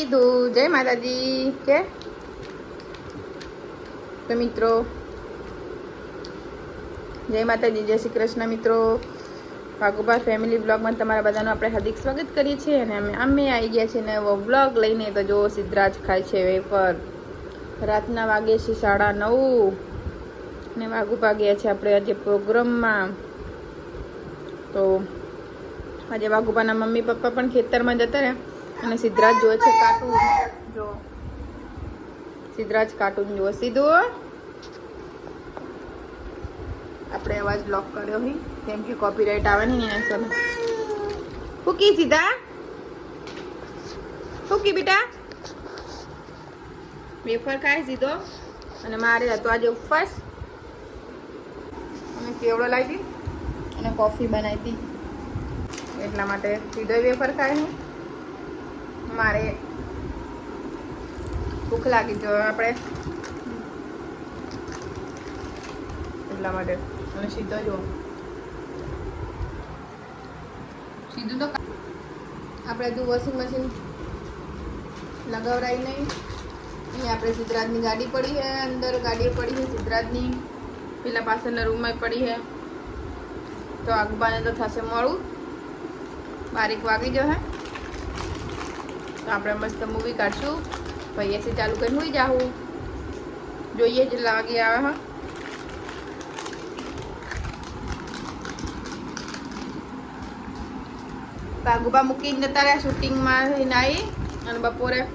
કીધું. જય માતાજી. કે? તો મિત્રો, જય માતાજી, જય શ્રી કૃષ્ણ મિત્રો. ભાગુભા ફેમિલી બ્લોગમાં તમારા બધાનું આપણે હાર્દિક સ્વાગત કરીએ છીએ અને અમે અમે આવી ગયા છીએ નવો બ્લોગ લઈને. તો જો સિદ્ધરાજ ખાય છે વેફર. રાતના વાગે છે સાડા નવ. ને વાઘુબા ગયા છે આપણે આજે પ્રોગ્રામમાં. તો આજે વાઘુભાના મમ્મી પપ્પા પણ ખેતરમાં જતા રહ્યા. અને સિદ્ધરાજ જોવે છે કાર્ટૂન જો. સિદ્ધરાજ કાર્ટૂન જોવે સીધું આપણે અવાજ બ્લોક કર્યો હોય કેમ કે કોપીરાઇટ આવે ને એના હિસાબે. હુકી સીધા? ફૂકી બેટા? વેફર ખાય સીધો. અને મારે હતો આજે ઉપવાસ. અને કેવડો લાવી અને કોફી બનાવી હતી. એટલા માટે સીધો વેફર ખાય મારે ભૂખ લાગી ગયો આપણે એટલા માટે. અને સીધો જો સીધું તો આપણે હજુ વોશિંગ મશીન લગાવરાય નહીં. અહીંયા આપણે સિદ્ધરાજની ગાડી પડી છે અંદર ગાડી પડી છે સિદ્ધરાજની પેલા પાછળના રૂમમાં પડી છે. તો આગબાને તો થશે મોડું. બારીક વાગી જશે આપણે મસ્ત મૂવી કાઢશું. પછી એસી ચાલુ કરી હોઈ જાઉં. જોઈએ જ લાગે આવે, હા. કાગુબા મૂકીને જતા રહ્યા શૂટિંગમાં આવી અને બપોરે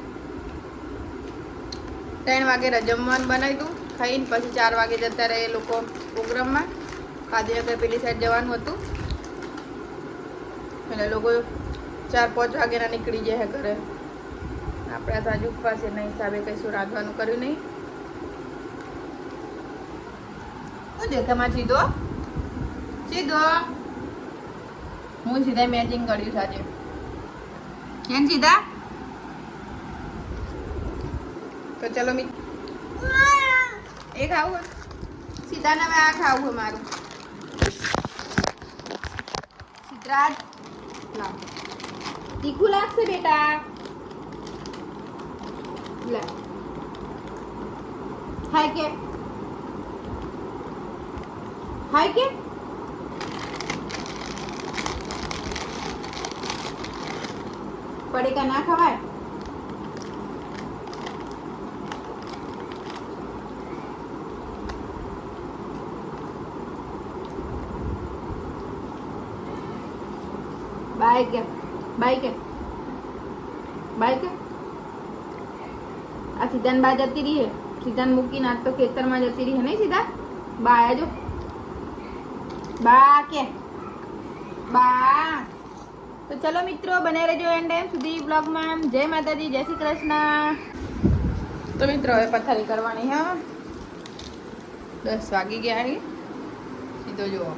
ત્રણ વાગે જમવાનું બનાવી દઉં. ખાઈને પછી ચાર વાગે જતા એ લોકો પ્રોગ્રામમાં. ગાંધીનગર પેલી સાઈડ જવાનું હતું. એટલે લોકો ચાર પાંચ વાગેના નીકળી જાય ઘરે. આપણે તો આજે ઉપવાસ એના હિસાબે કશું રાંધવાનું કર્યું નહીં. શું દેખામાં સીધો? સીધો. હું સીધા મેચિંગ કર્યું છે આજે. કેમ સીધા? તો ચલો મી એ ખાવું? સીધા ને આ ખાવું મારું. સિદ્ધરાજ તીખું લાગશે બેટા. લે. હાય કે હાય કે પડીકા ના ખવાય? બાય કે બાય કે બાય કે આ સીધાન બા જતી રહી સીધાન મૂકીને આજ તો ખેતરમાં જતી રહી નહીં સીધા બા આજો બા, કે? બા. તો ચલો મિત્રો બને રહેજો એન્ડ ટાઈમ સુધી બ્લોગમાં જય માતાજી, જય શ્રી કૃષ્ણ. તો મિત્રો, હવે પથારી કરવાની હા દસ વાગી ગયા સીધો જુઓ.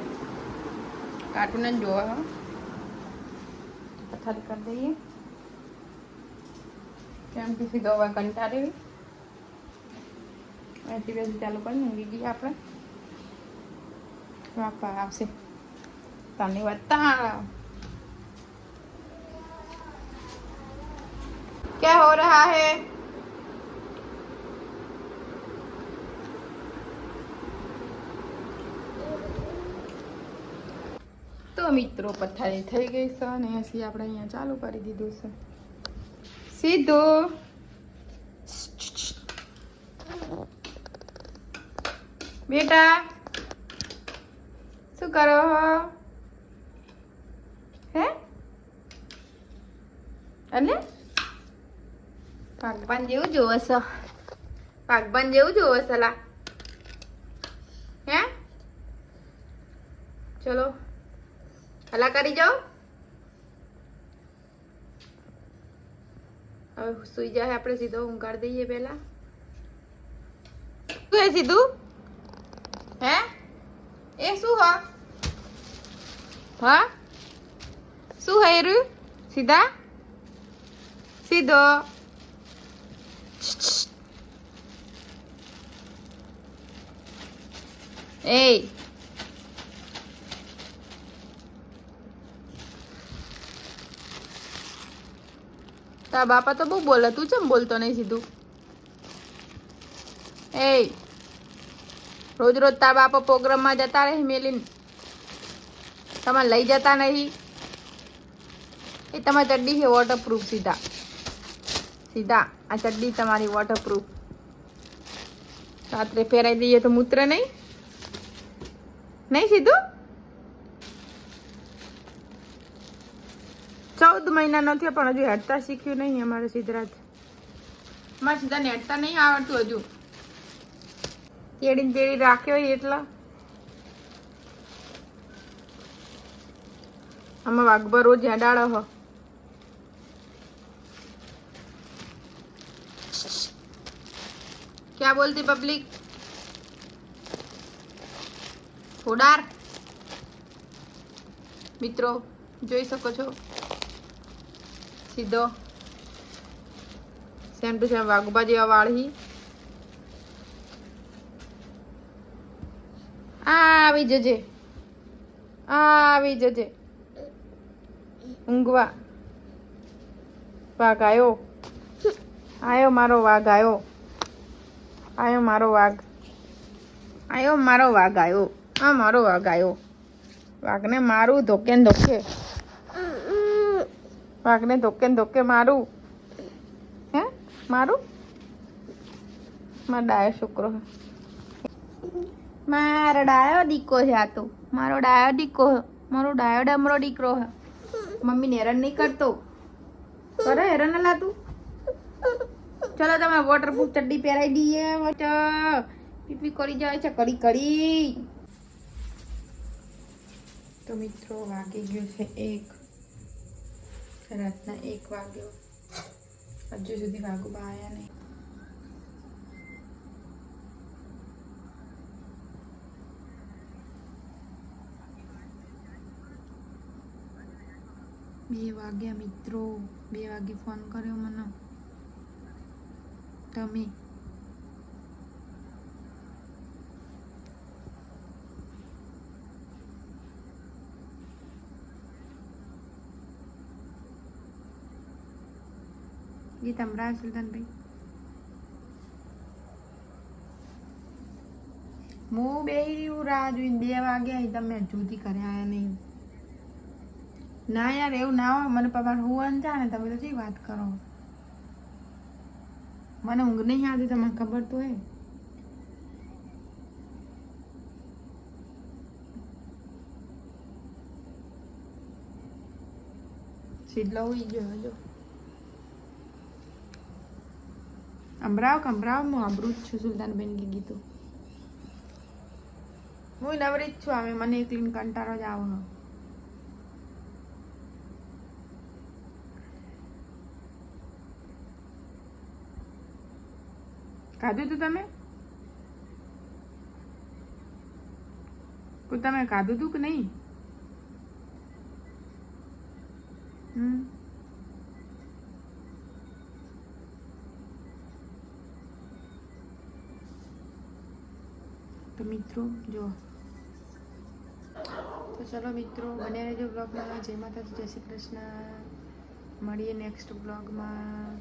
કાર્ટૂન જ જોવા હા. પથારી કરી દઈએ. કેમ કે સીધો હવે કંટાળેલી અહીંથી બેસી ચાલુ કરી ઊંઘી ગઈ આપણે બાપા આવશે તાની વાત તા ક્યા હો રહા હે તો મિત્રો પથારી થઈ ગઈ છે અને હસી આપણે અહીંયા ચાલુ કરી દીધું છે સીધું બેટા શું કરો હે? અને? પાકબાન જેવું જોવો છો. પાકબાન જેવું જોવો છો, લા. હે? ચલો. હલા કરી જાઓ. હવે સુઈ જાય આપણે સીધો ઊંઘાડી દઈએ પહેલા. શું હે સીધું? હે? એ શું હા? હા? શું હે રૂ સીધા? સીધો. Ey. તારા બાપા તો બહુ બોલે, તું ચમ બોલતો નહીં સીધું? એ રોજ રોજ તારા બાપા પ્રોગ્રામમાં જતા રહે મેલીને. તમે લઈ જતા નહીં. એ તમારી ચડ્ડી છે વોટરપ્રૂફ સીધા. સીધા, આ ચડ્ડી તમારી વોટરપ્રૂફ રાત્રે ફેરાઈ દઈએ તો મૂત્ર નહીં? નહીં સીધું? ચૌદ મહિનાનો થયો પણ હજુ હેડતા શીખ્યું નહીં અમારે સિદ્ધરાજ અમારે સીધા હેડતા નહીં આવડતું હજુ તેડી તેડી રાખ્યો હોય એટલા આમાં વાઘભર રોજ હેડાડો હો क्या बोलती पब्लिक ફોડાર મિત્રો જોઈ શકો છો સીધો. સેમ ટુ સેમ વાઘુબા જેવા વાળી. આવી જજે. આવી જજે. ઊંઘવા. વાઘ આયો. આયો મારો વાઘ આવ્યો આયો મારો વાઘ. આયો મારો વાઘ આયો. આ મારો વાઘ આવ્યો વાઘને મારું ધોકે ધોકે. વાઘને ધોકે ધોકે મારું. હે? મારું? મારો ડાયો છોકરો મારો ડાયો દીકો છે આ તો. મારો ડાયો દીકો. મારો ડાયો ડમરો દીકરો હે. મમ્મીને હેરાન નહીં કરતો. કરે હેરાન ના લાતું. ચલો તમે વોટરપ્રૂફ ચડ્ડી પહેરાવી દઈએ. વચ્ચે પીપી કરી જાય છે, કડી કડી. તો મિત્રો વાગી ગયો છે એક. રાતના એક વાગ્યો હજુ સુધી વાગુબા આવ્યા નહીં. બે વાગ્યા મિત્રો, બે વાગે ફોન કર્યો મને. તમે? ગીત સંભળાવ સુલતાનભાઈ હું બે રાહ જોઈને બે વાગ્યા તમે જુદી કર્યા નહીં ના યાર એવું ના હોય મને પપ્પા હું જાણે તમે તો શી વાત કરો મને ઊંઘ નહીં આવતી તમને ખબર તો હે સીધલો ઉઈ ગયો હજો અંભરાવ કંભરાવ હું આબરું જ છું સુલતાનબેન કે ગીતું હું નવરી જ છું અમે મને એકલીને કંટાળો જ આવો. ખાધું તું તમે તમે ખાધું તું કે નહીં હમ તો મિત્રો, જો. તો ચલો મિત્રો બને રહેજો બ્લોગમાં જય માતાજી, જય શ્રી કૃષ્ણ. મળીએ નેક્સ્ટ બ્લોગમાં